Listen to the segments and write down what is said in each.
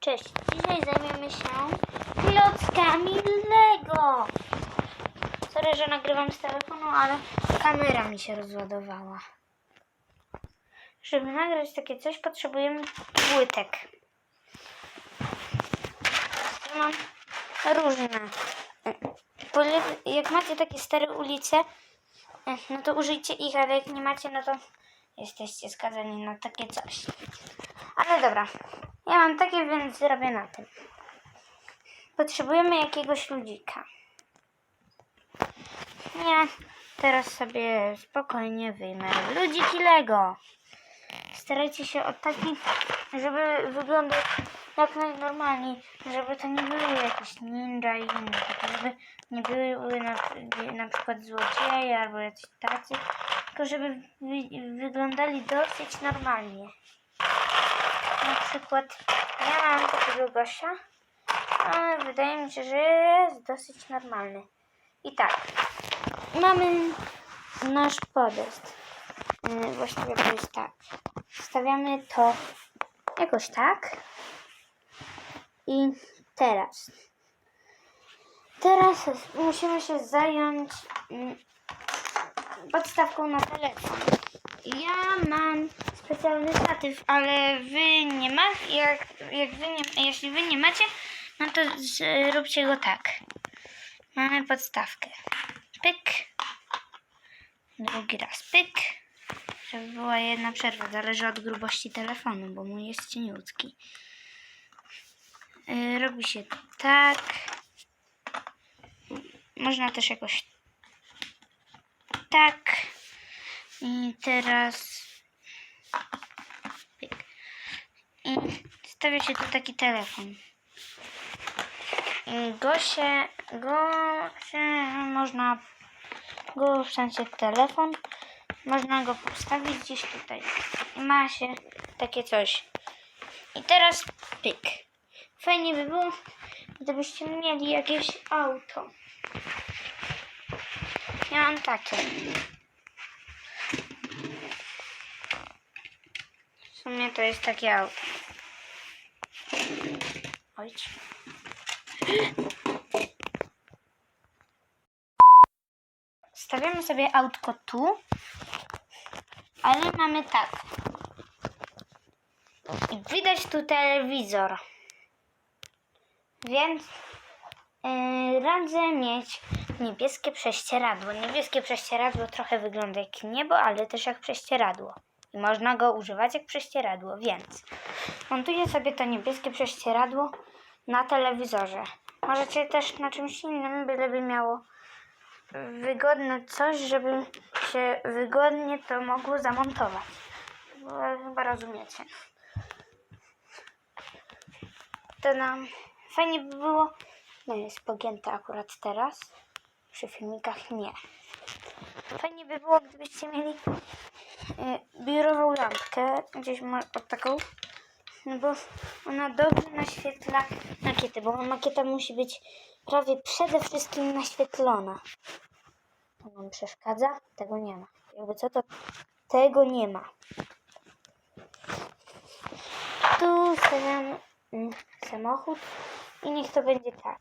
Cześć, dzisiaj zajmiemy się klockami Lego. Sorry, że nagrywam z telefonu, ale kamera mi się rozładowała. Żeby nagrać takie coś, potrzebujemy płytek. Mam różne. Jak macie takie stare ulice, no to użyjcie ich, ale jak nie macie, no to jesteście skazani na takie coś. Ale dobra, ja mam takie, więc zrobię na tym. Potrzebujemy jakiegoś ludzika. Ja teraz sobie spokojnie wyjmę ludziki Lego. Starajcie się o taki, żeby wyglądał jak najnormalniej, żeby to nie były jakieś ninja i inne, żeby nie były na, na przykład złodzieje albo jacyś tacy, tylko żeby wy, wyglądali dosyć normalnie. Na przykład ja mam takiego gościa, ale wydaje mi się, że jest dosyć normalny. I tak, mamy nasz podest. Yy, Właściwie to jest tak. Stawiamy to jakoś tak. I teraz. Teraz musimy się zająć mm, podstawką na telefon. Ja mam specjalny statyw, ale wy nie macie. Jak, jak wy nie, jeśli wy nie macie, no to zróbcie go tak. Mamy podstawkę. Pyk. Drugi raz pyk. Żeby była jedna przerwa. Zależy od grubości telefonu, bo mój jest cieniutki. Yy, robi się tak. Można też jakoś tak. I teraz. Pyk. I stawia się tu taki telefon. I go się, go się można, go w sensie telefon, można go postawić gdzieś tutaj. I ma się takie coś. I teraz pyk. Fajnie by było, gdybyście mieli jakieś auto. Ja mam takie. W sumie to jest takie auto. Ojcz. Stawiamy sobie autko tu, ale mamy tak. I widać tu telewizor. Więc yy, radzę mieć niebieskie prześcieradło. Niebieskie prześcieradło trochę wygląda jak niebo, ale też jak prześcieradło. I można go używać jak prześcieradło, więc montuję sobie to niebieskie prześcieradło na telewizorze. Możecie też na czymś innym, byleby miało wygodne coś, żeby się wygodnie to mogło zamontować. Chyba rozumiecie. To nam fajnie by było. No jest pogięte akurat teraz. Przy filmikach nie. Fajnie by było, gdybyście mieli y, biurową lampkę, gdzieś ma o taką, no bo ona dobrze naświetla makietę, bo makieta musi być prawie przede wszystkim naświetlona. To nam przeszkadza? Tego nie ma. Jakby co to tego nie ma. Tu stawiam mm, samochód i niech to będzie tak.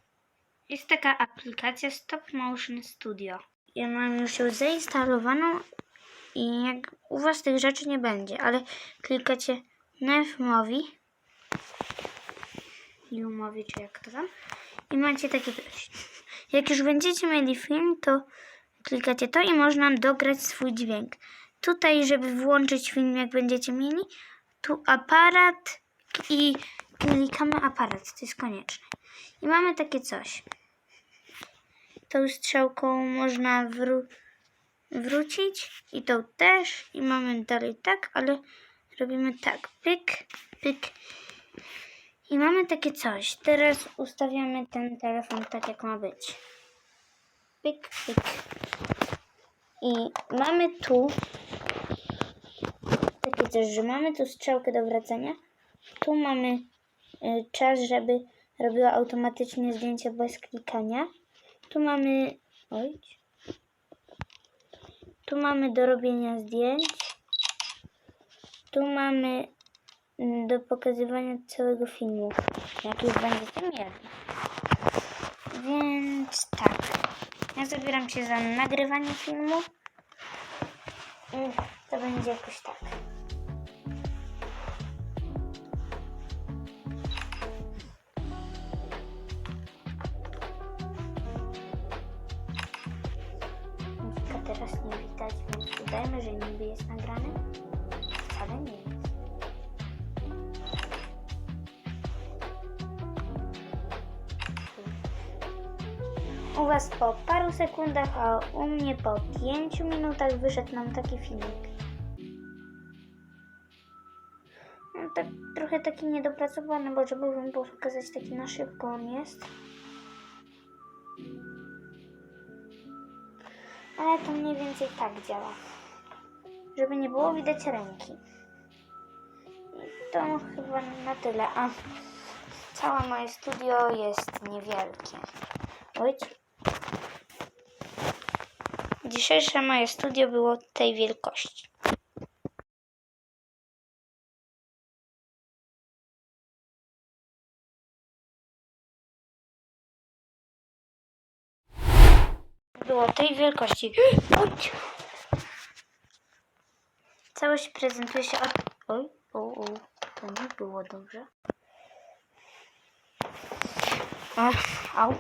Jest taka aplikacja Stop Motion Studio. Ja mam już ją zainstalowaną i jak u Was tych rzeczy nie będzie, ale klikacie New Movie, czy jak to tam i macie takie coś. Jak już będziecie mieli film, to klikacie to i można dograć swój dźwięk. Tutaj, żeby włączyć film, jak będziecie mieli, tu aparat i klikamy aparat, to jest konieczne. I mamy takie coś. Tą strzałką można wró- wrócić i tą też i mamy dalej tak, ale robimy tak, pyk, pyk i mamy takie coś. Teraz ustawiamy ten telefon tak, jak ma być. Pyk, pyk. I mamy tu takie coś, że mamy tu strzałkę do wracania. Tu mamy y, czas, żeby robiła automatycznie zdjęcia bez klikania. Tu mamy. Oj. Tu mamy do robienia zdjęć. Tu mamy mm, do pokazywania całego filmu, jak już będziecie mieli. Więc tak, ja zabieram się za nagrywanie filmu. To będzie jakoś tak. Teraz nie widać, więc udajmy, że niby jest nagrane. Wcale nie jest. U Was po paru sekundach, a u mnie po 5 minutach wyszedł nam taki filmik. No, tak, trochę taki niedopracowany, bo żeby Wam pokazać taki na szybko on jest. Ale to mniej więcej tak działa. Żeby nie było widać ręki. I to chyba na tyle. A całe moje studio jest niewielkie. Oj. Dzisiejsze moje studio było tej wielkości. Było tej wielkości. Oj. Całość prezentuje się od... Oj, o, o, to nie było dobrze. O, au.